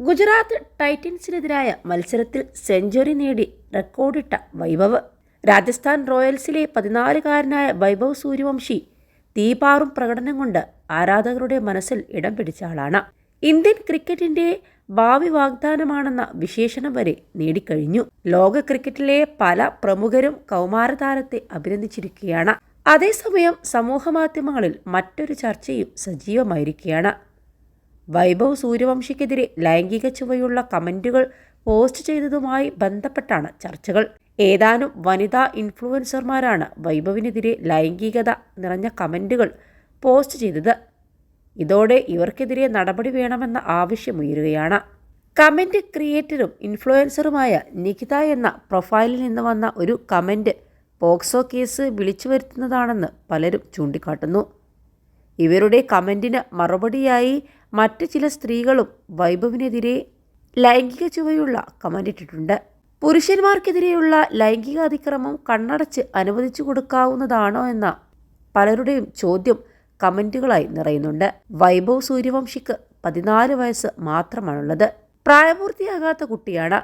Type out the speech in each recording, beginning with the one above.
ഗുജറാത്ത് ടൈറ്റൻസിനെതിരായ മത്സരത്തിൽ സെഞ്ചുറി നേടി റെക്കോർഡിട്ട വൈഭവ്. രാജസ്ഥാൻ റോയൽസിലെ പതിനാലുകാരനായ വൈഭവ് സൂര്യവംശി തീപാറും പ്രകടനം കൊണ്ട് ആരാധകരുടെ മനസ്സിൽ ഇടം പിടിച്ച ആളാണ്. ഇന്ത്യൻ ക്രിക്കറ്റിന്റെ ഭാവി വാഗ്ദാനമാണെന്ന വിശേഷണം വരെ നേടിക്കഴിഞ്ഞു. ലോക ക്രിക്കറ്റിലെ പല പ്രമുഖരും കൗമാരതാരത്തെ അഭിനന്ദിച്ചിരിക്കുകയാണ്. അതേസമയം സമൂഹമാധ്യമങ്ങളിൽ മറ്റൊരു ചർച്ചയും സജീവമായിരിക്കുകയാണ്. വൈഭവ് സൂര്യവംശിക്കെതിരെ ലൈംഗിക ചുവയുള്ള കമന്റുകൾ പോസ്റ്റ് ചെയ്തതുമായി ബന്ധപ്പെട്ടാണ് ചർച്ചകൾ. ഏതാനും വനിതാ ഇൻഫ്ലുവൻസർമാരാണ് വൈഭവിനെതിരെ ലൈംഗികത നിറഞ്ഞ കമന്റുകൾ പോസ്റ്റ് ചെയ്തത്. ഇതോടെ ഇവർക്കെതിരെ നടപടി വേണമെന്ന ആവശ്യമുയരുകയാണ്. കമന്റ് ക്രിയേറ്ററും ഇൻഫ്ലുവൻസറുമായ നികിത എന്ന പ്രൊഫൈലിൽ നിന്ന് വന്ന ഒരു കമന്റ് പോക്സോ കേസ് വിളിച്ചു വരുത്തുന്നതാണെന്ന് പലരും ചൂണ്ടിക്കാട്ടുന്നു. ഇവരുടെ കമന്റിന് മറുപടിയായി മറ്റ് ചില സ്ത്രീകളും വൈഭവിനെതിരെ ലൈംഗിക ചുവയുള്ള കമന്റിട്ടിട്ടുണ്ട് പുരുഷന്മാർക്കെതിരെയുള്ള ലൈംഗിക അതിക്രമം കണ്ണടച്ച് അനുവദിച്ചു കൊടുക്കാവുന്നതാണോ എന്ന പലരുടെയും ചോദ്യം കമന്റുകളായി നിറയുന്നുണ്ട്. വൈഭവ് സൂര്യവംശിക്ക് പതിനാല് വയസ്സ് മാത്രമാണുള്ളത്. പ്രായപൂർത്തിയാകാത്ത കുട്ടിയാണ്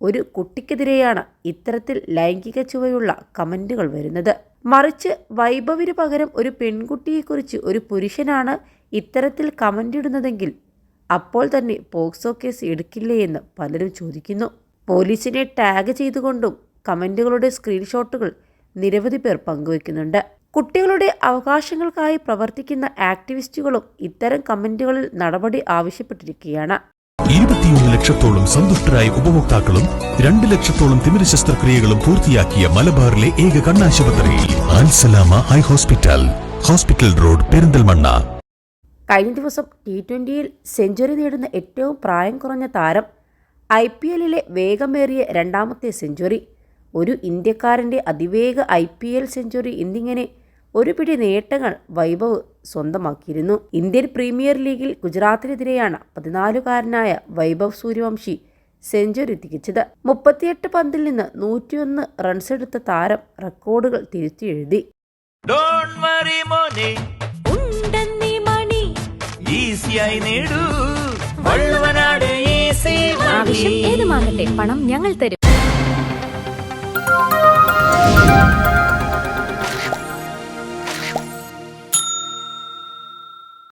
ഒരു കുട്ടിക്കെതിരെയാണ് ഇത്തരത്തിൽ ലൈംഗിക ചുവയുള്ള കമന്റുകൾ വരുന്നത്. മറിച്ച് വൈഭവിന് പകരം ഒരു പെൺകുട്ടിയെക്കുറിച്ച് ഒരു പുരുഷനാണ് ഇത്തരത്തിൽ കമന്റ് ഇടുന്നതെങ്കിൽ അപ്പോൾ തന്നെ പോക്സോ കേസ് എടുക്കില്ലേ എന്ന് പലരും ചോദിക്കുന്നു. പോലീസിനെ ടാഗ് ചെയ്തുകൊണ്ടും കമന്റുകളുടെ സ്ക്രീൻഷോട്ടുകൾ നിരവധി പേർ പങ്കുവയ്ക്കുന്നുണ്ട്. കുട്ടികളുടെ അവകാശങ്ങൾക്കായി പ്രവർത്തിക്കുന്ന ആക്ടിവിസ്റ്റുകളും ഇത്തരം കമന്റുകളിൽ നടപടി ആവശ്യപ്പെട്ടിരിക്കുകയാണ്. ഇരുപത്തിയൊന്ന് ലക്ഷത്തോളം സന്തുഷ്ടരായ ഉപഭോക്താക്കളും രണ്ട് ലക്ഷത്തോളം തിമിര ശസ്ത്രക്രിയകളും പൂർത്തിയാക്കിയ മലബാറിലെ ഏക കണ്ണാശുപത്രി ആൻസലാമ eye hospital hospital road Perinthalmanna. കഴിഞ്ഞ ദിവസം ടി ട്വന്റിയിൽ സെഞ്ചുറി നേടുന്ന ഏറ്റവും പ്രായം കുറഞ്ഞ താരം ഐ പി എല്ലിലെ വേഗമേറിയ രണ്ടാമത്തെ സെഞ്ചുറി. ഒരു ഇന്ത്യക്കാരന്റെ അതിവേഗ ഐ പി എൽ സെഞ്ചുറി എന്നിങ്ങനെ ഒരു പിടി നേട്ടങ്ങൾ വൈഭവ് സ്വന്തമാക്കിയിരുന്നു. ഇന്ത്യൻ പ്രീമിയർ ലീഗിൽ ഗുജറാത്തിനെതിരെയാണ് പതിനാലുകാരനായ വൈഭവ് സൂര്യവംശി സെഞ്ചുറി തികച്ചത് മുപ്പത്തിയെട്ട് പന്തിൽ നിന്ന് നൂറ്റിയൊന്ന് റൺസെടുത്ത താരം റെക്കോർഡുകൾ തിരുത്തിയെഴുതി. ഡോണ്ട് വറി മോനെ. ഉണ്ടെന്നീ മണി. ഈസിയായി നേടൂ. വള്ളുവനാട് ഈസി ആവശ്യം ഏതുമാകട്ടെ പണം ഞങ്ങൾ തരും.